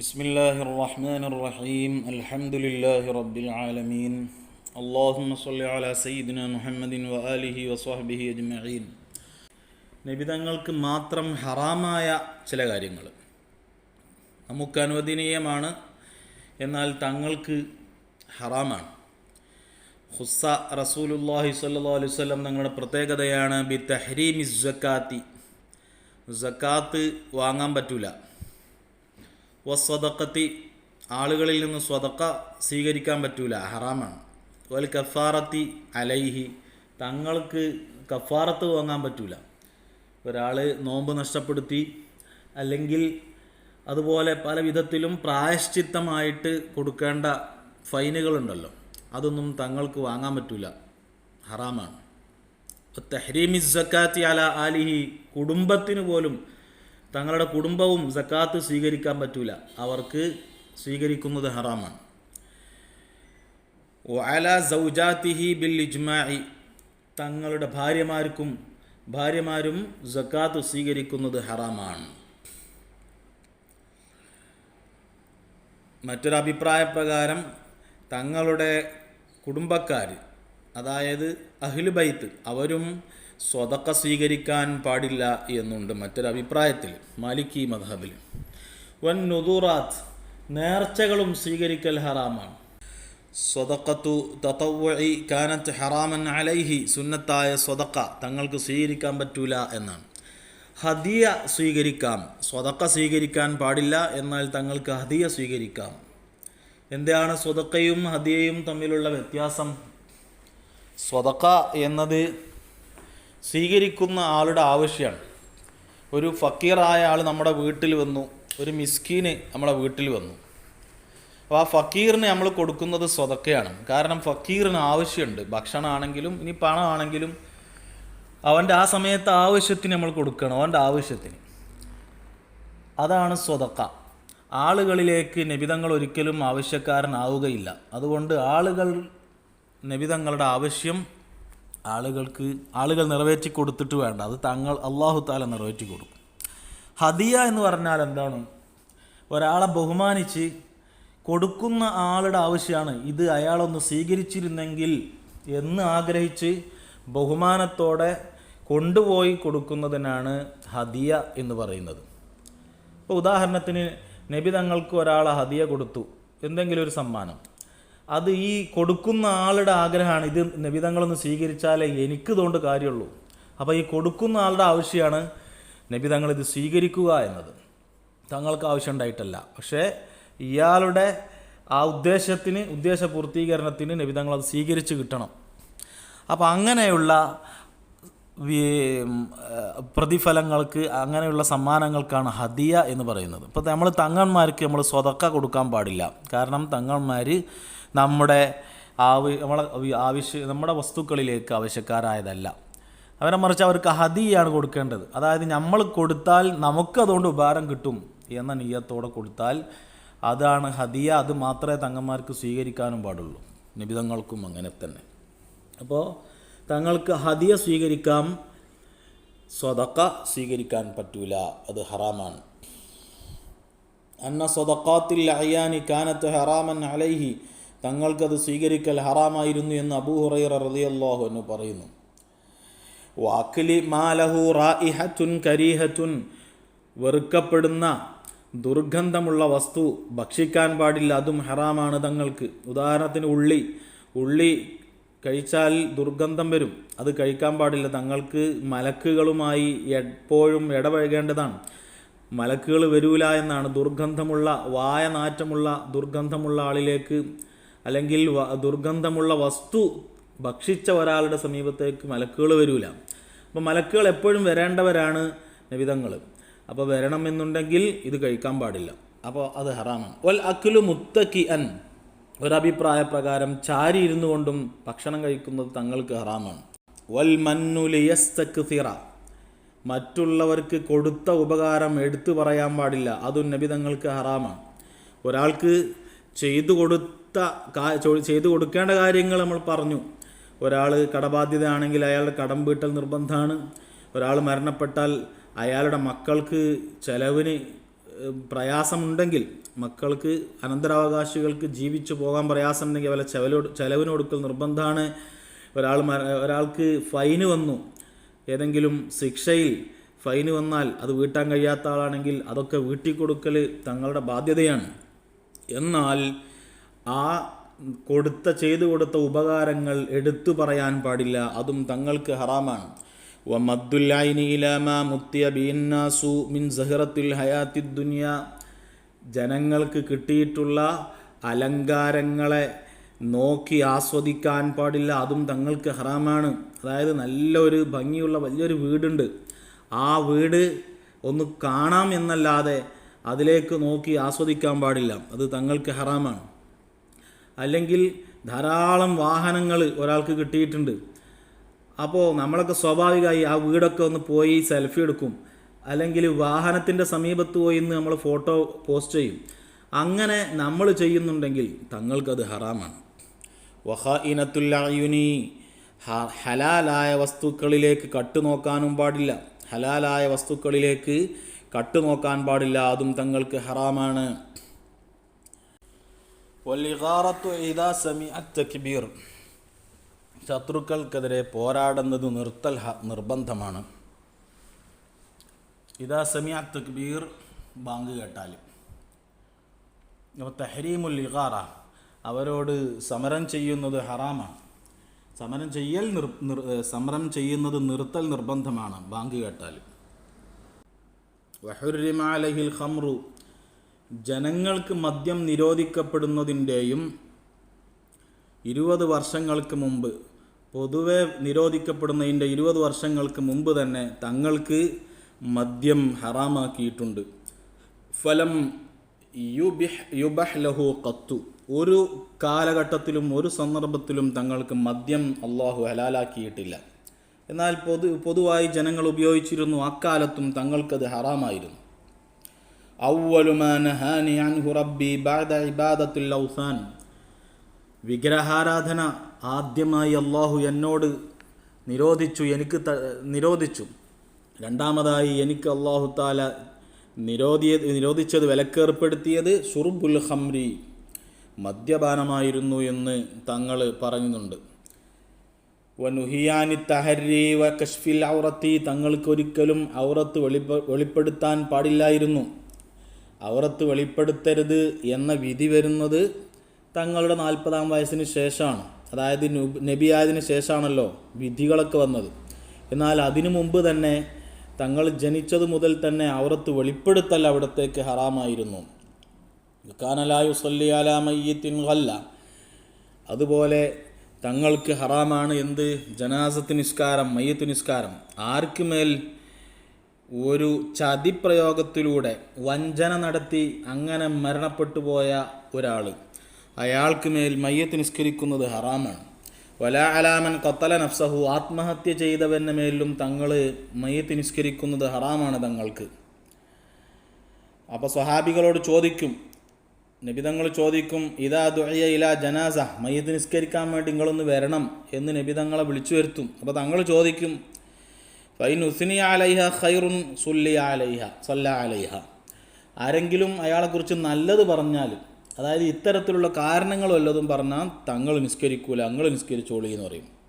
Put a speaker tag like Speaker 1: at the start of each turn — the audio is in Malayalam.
Speaker 1: بسم الله الرحمن الرحيم الحمد لله رب العالمين اللهم صل على سيدنا محمد وآله وصحبه أجمعين നിബിതങ്ങൾക്ക് മാത്രം ഹറാമായ ചില കാര്യങ്ങൾ നമുക്ക് അനുവദനീയമാണ് എന്നാൽ തങ്ങൾക്ക് ഹറാമാണ് ഹുസ്സ റസൂലുല്ലാഹി സ്വല്ലല്ലാഹു അലൈഹി വസല്ലം തങ്ങളുടെ പ്രത്യേകതയാണ് ബി തഹ്രീമി സക്കാത്തി സക്കാത്ത് വാങ്ങാൻ പറ്റൂല വസ്വതക്കത്തി ആളുകളിൽ നിന്ന് സ്വതക്ക സ്വീകരിക്കാൻ പറ്റൂല ഹറാമാണ്. വൽ കഫാറത്തി അലൈഹി തങ്ങൾക്ക് കഫാറത്ത് വാങ്ങാൻ പറ്റൂല. ഒരാൾ നോമ്പ് നഷ്ടപ്പെടുത്തി അല്ലെങ്കിൽ അതുപോലെ പല വിധത്തിലും പ്രായശ്ചിത്തമായിട്ട് കൊടുക്കേണ്ട ഫൈനുകളുണ്ടല്ലോ. അതൊന്നും തങ്ങൾക്ക് വാങ്ങാൻ പറ്റൂല ഹറാമാണ്. തെഹ്രീമി സക്കാത്തി അല ആലിഹി കുടുംബത്തിന് പോലും തങ്ങളുടെ കുടുംബവും സക്കാത്ത് സ്വീകരിക്കാൻ പറ്റൂല. അവർക്ക് സ്വീകരിക്കുന്നത് ഹറാമാണ്. ബിൽ ഇജ്മാഇ. തങ്ങളുടെ ഭാര്യമാർക്കും ഭാര്യമാരും സക്കാത്ത് സ്വീകരിക്കുന്നത് ഹറാമാണ്. മറ്റൊരു അഭിപ്രായ പ്രകാരം തങ്ങളുടെ കുടുംബക്കാർ അതായത് അഹ്ലു ബൈത്ത് അവരും സ്വതക്ക സ്വീകരിക്കാൻ പാടില്ല എന്നുണ്ട് മറ്റൊരഭിപ്രായത്തിൽ മാലിക്കി മധബിൽ വൻ നുദൂറാത്ത് നേർച്ചകളും സ്വീകരിക്കൽ ഹറാമാണ്. സ്വതക്കത്തു തത്തവഴി കാനത്ത് ഹറാമൻ അലൈഹി സുന്നത്തായ സ്വതക്ക തങ്ങൾക്ക് സ്വീകരിക്കാൻ പറ്റൂല എന്നാണ്. ഹദിയ സ്വീകരിക്കാം സ്വതക്ക സ്വീകരിക്കാൻ പാടില്ല എന്നാൽ തങ്ങൾക്ക് ഹദിയ സ്വീകരിക്കാം. എന്താണ് സ്വതക്കയും ഹദിയയും തമ്മിലുള്ള വ്യത്യാസം? സ്വതക്ക എന്നത് സ്വീകരിക്കുന്ന ആളുടെ ആവശ്യമാണ് ഒരു ഫക്കീറായ ആൾ നമ്മുടെ വീട്ടിൽ വന്നു ഒരു മിസ്കീന് നമ്മുടെ വീട്ടിൽ വന്നു. അപ്പോൾ ആ ഫക്കീറിന് നമ്മൾ കൊടുക്കുന്നത് സ്വതക്കയാണ്. കാരണം ഫക്കീറിന് ആവശ്യമുണ്ട്. ഭക്ഷണമാണെങ്കിലും ഇനി പണമാണെങ്കിലും അവന്റെ ആ സമയത്ത് ആവശ്യത്തിന് നമ്മൾ കൊടുക്കണം അവന്റെ ആവശ്യത്തിന്. അതാണ് സ്വതക്ക. ആളുകളിലേക്ക് നിബിതങ്ങൾ ഒരിക്കലും ആവശ്യക്കാരനാവുകയില്ല. അതുകൊണ്ട് ആളുകൾ നബിതങ്ങളുടെ ആവശ്യം ആളുകൾക്ക് ആളുകൾ നിറവേറ്റി കൊടുത്തിട്ട് വേണ്ട. അത് തങ്ങൾ അള്ളാഹു താല നിറവേറ്റി കൊടുക്കും. ഹദിയ എന്ന് പറഞ്ഞാൽ എന്താണ്? ഒരാളെ ബഹുമാനിച്ച് കൊടുക്കുന്ന ആളുടെ ആവശ്യമാണ്. ഇത് അയാളൊന്ന് സ്വീകരിച്ചിരുന്നെങ്കിൽ എന്ന് ആഗ്രഹിച്ച് ബഹുമാനത്തോടെ കൊണ്ടുപോയി കൊടുക്കുന്നതിനാണ് ഹദിയ എന്ന് പറയുന്നത്. ഇപ്പോൾ ഉദാഹരണത്തിന് നബി തങ്ങൾക്ക് ഹദിയ കൊടുത്തു. എന്തെങ്കിലും ഒരു സമ്മാനം. അത് ഈ കൊടുക്കുന്ന ആളുടെ ആഗ്രഹമാണ്. ഇത് നബിതങ്ങളൊന്ന് സ്വീകരിച്ചാലേ എനിക്ക് തോണ്ട് കാര്യമുള്ളൂ. അപ്പോൾ ഈ കൊടുക്കുന്ന ആളുടെ ആവശ്യമാണ് നബിതങ്ങൾ ഇത് സ്വീകരിക്കുക എന്നത്. തങ്ങൾക്ക് ആവശ്യം ഉണ്ടായിട്ടല്ല. പക്ഷേ ഇയാളുടെ ആ ഉദ്ദേശത്തിന് ഉദ്ദേശ പൂർത്തീകരണത്തിന് നബിതങ്ങൾ അത് സ്വീകരിച്ച് കിട്ടണം. അപ്പോൾ അങ്ങനെയുള്ള പ്രതിഫലങ്ങൾക്ക് അങ്ങനെയുള്ള സമ്മാനങ്ങൾക്കാണ് ഹദിയ എന്ന് പറയുന്നത്. ഇപ്പോൾ നമ്മൾ തങ്ങന്മാർക്ക് നമ്മൾ സ്വതക്ക കൊടുക്കാൻ പാടില്ല. കാരണം തങ്ങന്മാർ നമ്മുടെ ആവ നമ്മളെ ആവശ്യ നമ്മുടെ വസ്തുക്കളിലേക്ക് ആവശ്യക്കാരായതല്ല. അവരെ മറിച്ച് അവർക്ക് ഹദിയാണ് കൊടുക്കേണ്ടത്. അതായത് നമ്മൾ കൊടുത്താൽ നമുക്കതുകൊണ്ട് ഉപകാരം കിട്ടും എന്ന നീയത്തോടെ കൊടുത്താൽ അതാണ് ഹദിയ. അത് മാത്രമേ തങ്ങന്മാർക്ക് സ്വീകരിക്കാനും പാടുള്ളൂ. നിബിതങ്ങൾക്കും അങ്ങനെ തന്നെ. അപ്പോൾ തങ്ങൾക്ക് ഹദിയ സ്വീകരിക്കാം സ്വതക്ക സ്വീകരിക്കാൻ പറ്റൂല. അത് ഹറാമാണ്. അന്ന സ്വതക്കാത്തിൽ അയ്യാനി കാനത്ത് ഹറാമൻ അലൈഹി തങ്ങൾക്കത് സ്വീകരിക്കൽ ഹറാമായിരുന്നു എന്ന് അബൂ റതിയല്ലാഹു എന്ന് പറയുന്നു. വാക്കിലി മാലഹു റായിഹത്തുൻ കരീഹത്തുൻ വെറുക്കപ്പെടുന്ന ദുർഗന്ധമുള്ള വസ്തു ഭക്ഷിക്കാൻ പാടില്ല അതും ഹറാമാണ് തങ്ങൾക്ക്. ഉദാഹരണത്തിന് ഉള്ളി. ഉള്ളി കഴിച്ചാൽ ദുർഗന്ധം വരും അത് കഴിക്കാൻ പാടില്ല. തങ്ങൾക്ക് മലക്കുകളുമായി എപ്പോഴും ഇടപഴകേണ്ടതാണ്. മലക്കുകൾ വരൂല എന്നാണ് ദുർഗന്ധമുള്ള വായനാറ്റമുള്ള ദുർഗന്ധമുള്ള ആളിലേക്ക് അല്ലെങ്കിൽ ദുർഗന്ധമുള്ള വസ്തു ഭക്ഷിച്ച ഒരാളുടെ സമീപത്തേക്ക് മലക്കുകൾ വരില്ല അപ്പോൾ മലക്കുകൾ എപ്പോഴും വരേണ്ടവരാണ് നിവിധങ്ങൾ അപ്പോൾ വരണമെന്നുണ്ടെങ്കിൽ ഇത് കഴിക്കാൻ പാടില്ല. അപ്പോൾ അത് ഹറാമാണ്. വൽ അഖിലു മുത്തക്കി അൻ ഒരഭിപ്രായ പ്രകാരം ചാരി ഇരുന്നു കൊണ്ടും ഭക്ഷണം കഴിക്കുന്നത് തങ്ങൾക്ക് ഹറാമാണ്. വൽ മന്നുലിയസ്തക്സിറ മറ്റുള്ളവർക്ക് കൊടുത്ത ഉപകാരം എടുത്തു പറയാൻ പാടില്ല. അതും നബി തങ്ങൾക്ക് ഹറാമാണ്. ഒരാൾക്ക് ചെയ്തു കൊടുത്ത ചെയ്തു കൊടുക്കേണ്ട കാര്യങ്ങൾ നമ്മൾ പറഞ്ഞു. ഒരാൾ കടബാധ്യതയാണെങ്കിൽ അയാളുടെ കടം വീട്ടൽ നിർബന്ധമാണ്. ഒരാൾ മരണപ്പെട്ടാൽ അയാളുടെ മക്കൾക്ക് ചെലവിന് പ്രയാസമുണ്ടെങ്കിൽ മക്കൾക്ക് അനന്തരാവകാശികൾക്ക് ജീവിച്ചു പോകാൻ പ്രയാസമുണ്ടെങ്കിൽ അവരെ ചെലവ് ചെലവിന് കൊടുക്കൽ നിർബന്ധമാണ്. ഒരാൾ ഒരാൾക്ക് ഫൈന് വന്നു. ഏതെങ്കിലും ശിക്ഷയിൽ ഫൈന് വന്നാൽ അത് വീട്ടാൻ കഴിയാത്ത ആളാണെങ്കിൽ അതൊക്കെ വീട്ടിക്കൊടുക്കൽ തങ്ങളുടെ ബാധ്യതയാണ്. എന്നാൽ ആ കൊടുത്ത ചെയ്തു കൊടുത്ത ഉപകാരങ്ങൾ എടുത്തു പറയാൻ പാടില്ല. അതും തങ്ങൾക്ക് ഹറാമാണ്. ജനങ്ങൾക്ക് കിട്ടിയിട്ടുള്ള അലങ്കാരങ്ങളെ നോക്കി ആസ്വദിക്കാൻ പാടില്ല. അതും തങ്ങൾക്ക് ഹറാമാണ്. അതായത് നല്ലൊരു ഭംഗിയുള്ള വലിയൊരു വീടുണ്ട്. ആ വീട് ഒന്ന് കാണാം എന്നല്ലാതെ അതിലേക്ക് നോക്കി ആസ്വദിക്കാൻ പാടില്ല. അത് തങ്ങൾക്ക് ഹറാമാണ്. അല്ലെങ്കിൽ ധാരാളം വാഹനങ്ങൾ ഒരാൾക്ക് കിട്ടിയിട്ടുണ്ട്. അപ്പോൾ നമ്മളൊക്കെ സ്വാഭാവികമായി ആ വീടൊക്കെ ഒന്ന് പോയി സെൽഫി എടുക്കും. അല്ലെങ്കിൽ വാഹനത്തിന്റെ സമീപത്ത് പോയി നമ്മൾ ഫോട്ടോ പോസ്റ്റ് ചെയ്യും. അങ്ങനെ നമ്മൾ ചെയ്യുന്നുണ്ടെങ്കിൽ തങ്ങൾക്കത് ഹറാമാണ്. വഹ ഇനത്തുല്ലായുനി ഹലാലായ വസ്തുക്കളിലേക്ക് കട്ടുനോക്കാനും പാടില്ല. ഹലാലായ വസ്തുക്കളിലേക്ക് കട്ടുനോക്കാൻ പാടില്ല. അതും തങ്ങൾക്ക് ഹറാമാണ്. തക്ബീർ. ശത്രുക്കൾക്കെതിരെ പോരാടുന്നത് നിർത്തൽ നിർബന്ധമാണ്. ഇതാ സമി തക്ബീർ ബാങ്ക് കേട്ടാൽ അപ്പോൾ തെഹരീമുൽ ഇഖാറ അവരോട് സമരം ചെയ്യുന്നത് ഹറാമാണ് സമരം ചെയ്യൽ നിർ സമരം ചെയ്യുന്നത് നിർത്തൽ നിർബന്ധമാണ് ബാങ്ക് കേട്ടാൽ വഹുരിമാലഹിൽ ഖംറു ജനങ്ങൾക്ക് മദ്യം നിരോധിക്കപ്പെടുന്നതിന്റെയും ഇരുപത് വർഷങ്ങൾക്ക് മുമ്പ് പൊതുവെ നിരോധിക്കപ്പെടുന്നതിന്റെ ഇരുപത് വർഷങ്ങൾക്ക് മുമ്പ് തന്നെ തങ്ങൾക്ക് മദ്യം ഹറാമാക്കിയിട്ടുണ്ട്. ഫലം യുബിഹ് യുബഹ് ലഹു കത്തു ഒരു കാലഘട്ടത്തിലും ഒരു സന്ദർഭത്തിലും തങ്ങൾക്ക് മദ്യം അള്ളാഹു ഹലാലാക്കിയിട്ടില്ല. എന്നാൽ പൊതു പൊതുവായി ജനങ്ങൾ ഉപയോഗിച്ചിരുന്നു അക്കാലത്തും തങ്ങൾക്കത് ഹറാമായിരുന്നു. അൻഹു റബ്ബി ഔസാൻ. വിഗ്രഹാരാധന ആദ്യമായി അള്ളാഹു എന്നോട് നിരോധിച്ചു എനിക്ക് നിരോധിച്ചു. രണ്ടാമതായി എനിക്ക് അള്ളാഹു താല നിരോധിയ നിരോധിച്ചത് വിലക്കേർപ്പെടുത്തിയത് സുർബുൽ ഹംരി മദ്യപാനമായിരുന്നു എന്ന് തങ്ങൾ പറയുന്നുണ്ട് വനുഹിയാനി തഹരി വ കഷ്ഫിൽ ഔറത്തി തങ്ങൾക്കൊരിക്കലും ഔറത്ത് വെളിപ്പ വെളിപ്പെടുത്താൻ പാടില്ലായിരുന്നു. ഔറത്ത് വെളിപ്പെടുത്തരുത് എന്ന വിധി വരുന്നത് തങ്ങളുടെ നാൽപ്പതാം വയസ്സിന് ശേഷമാണ്. അതായത് നുബ് നബിയായതിന് ശേഷമാണല്ലോ വിധികളൊക്കെ വന്നത്. എന്നാൽ അതിനു മുമ്പ് തന്നെ തങ്ങൾ ജനിച്ചത് മുതൽ തന്നെ അവറത്ത് വെളിപ്പെടുത്തൽ അവിടത്തേക്ക് ഹറാമായിരുന്നു. സല്ലിയാല സല്ലിയാലാമയ്യത്തിൻ ഹല്ല അതുപോലെ തങ്ങൾക്ക് ഹറാമാണ് എന്ത്? ജനാസത്ത് നിസ്കാരം മയ്യത്ത് നിസ്കാരം. ഒരു ചതിപ്രയോഗത്തിലൂടെ വഞ്ചന നടത്തി അങ്ങനെ മരണപ്പെട്ടു പോയ ഒരാൾ അയാൾക്ക് മേൽ മയ്യത്ത് നിസ്കരിക്കുന്നത് ഹറാമാണ്. വല അലാമൻ കത്തല നഫ്സഹു ആത്മഹത്യ ചെയ്തവന്റെ മേലും തങ്ങൾ മയ്യത്ത് നിസ്കരിക്കുന്നത് ഹറാമാണ് തങ്ങൾക്ക്. അപ്പോൾ സ്വഹാബികളോട് ചോദിക്കും നബിതങ്ങൾ ചോദിക്കും ഇതാ ദുഹയ ഇല ജനാസ മയ്യത്ത് നിസ്കരിക്കാൻ വേണ്ടി നിങ്ങളൊന്ന് വരണം എന്ന് നബിതങ്ങളെ വിളിച്ചു വരുത്തും. അപ്പോൾ തങ്ങൾ ചോദിക്കും ഫൈൻ ഉസ്നി അലൈഹ ഖൈറുൻ സുല്ലി അലൈഹ സല്ല അലൈഹ. ആരെങ്കിലും അയാളെക്കുറിച്ച് നല്ലത് പറഞ്ഞാൽ അതായത് ഇത്തരത്തിലുള്ള കാരണങ്ങൾ വല്ലതും പറഞ്ഞാൽ തങ്ങൾ നിസ്കരിക്കൂല അങ്ങൾ നിസ്കരിച്ചോളി എന്ന് പറയും.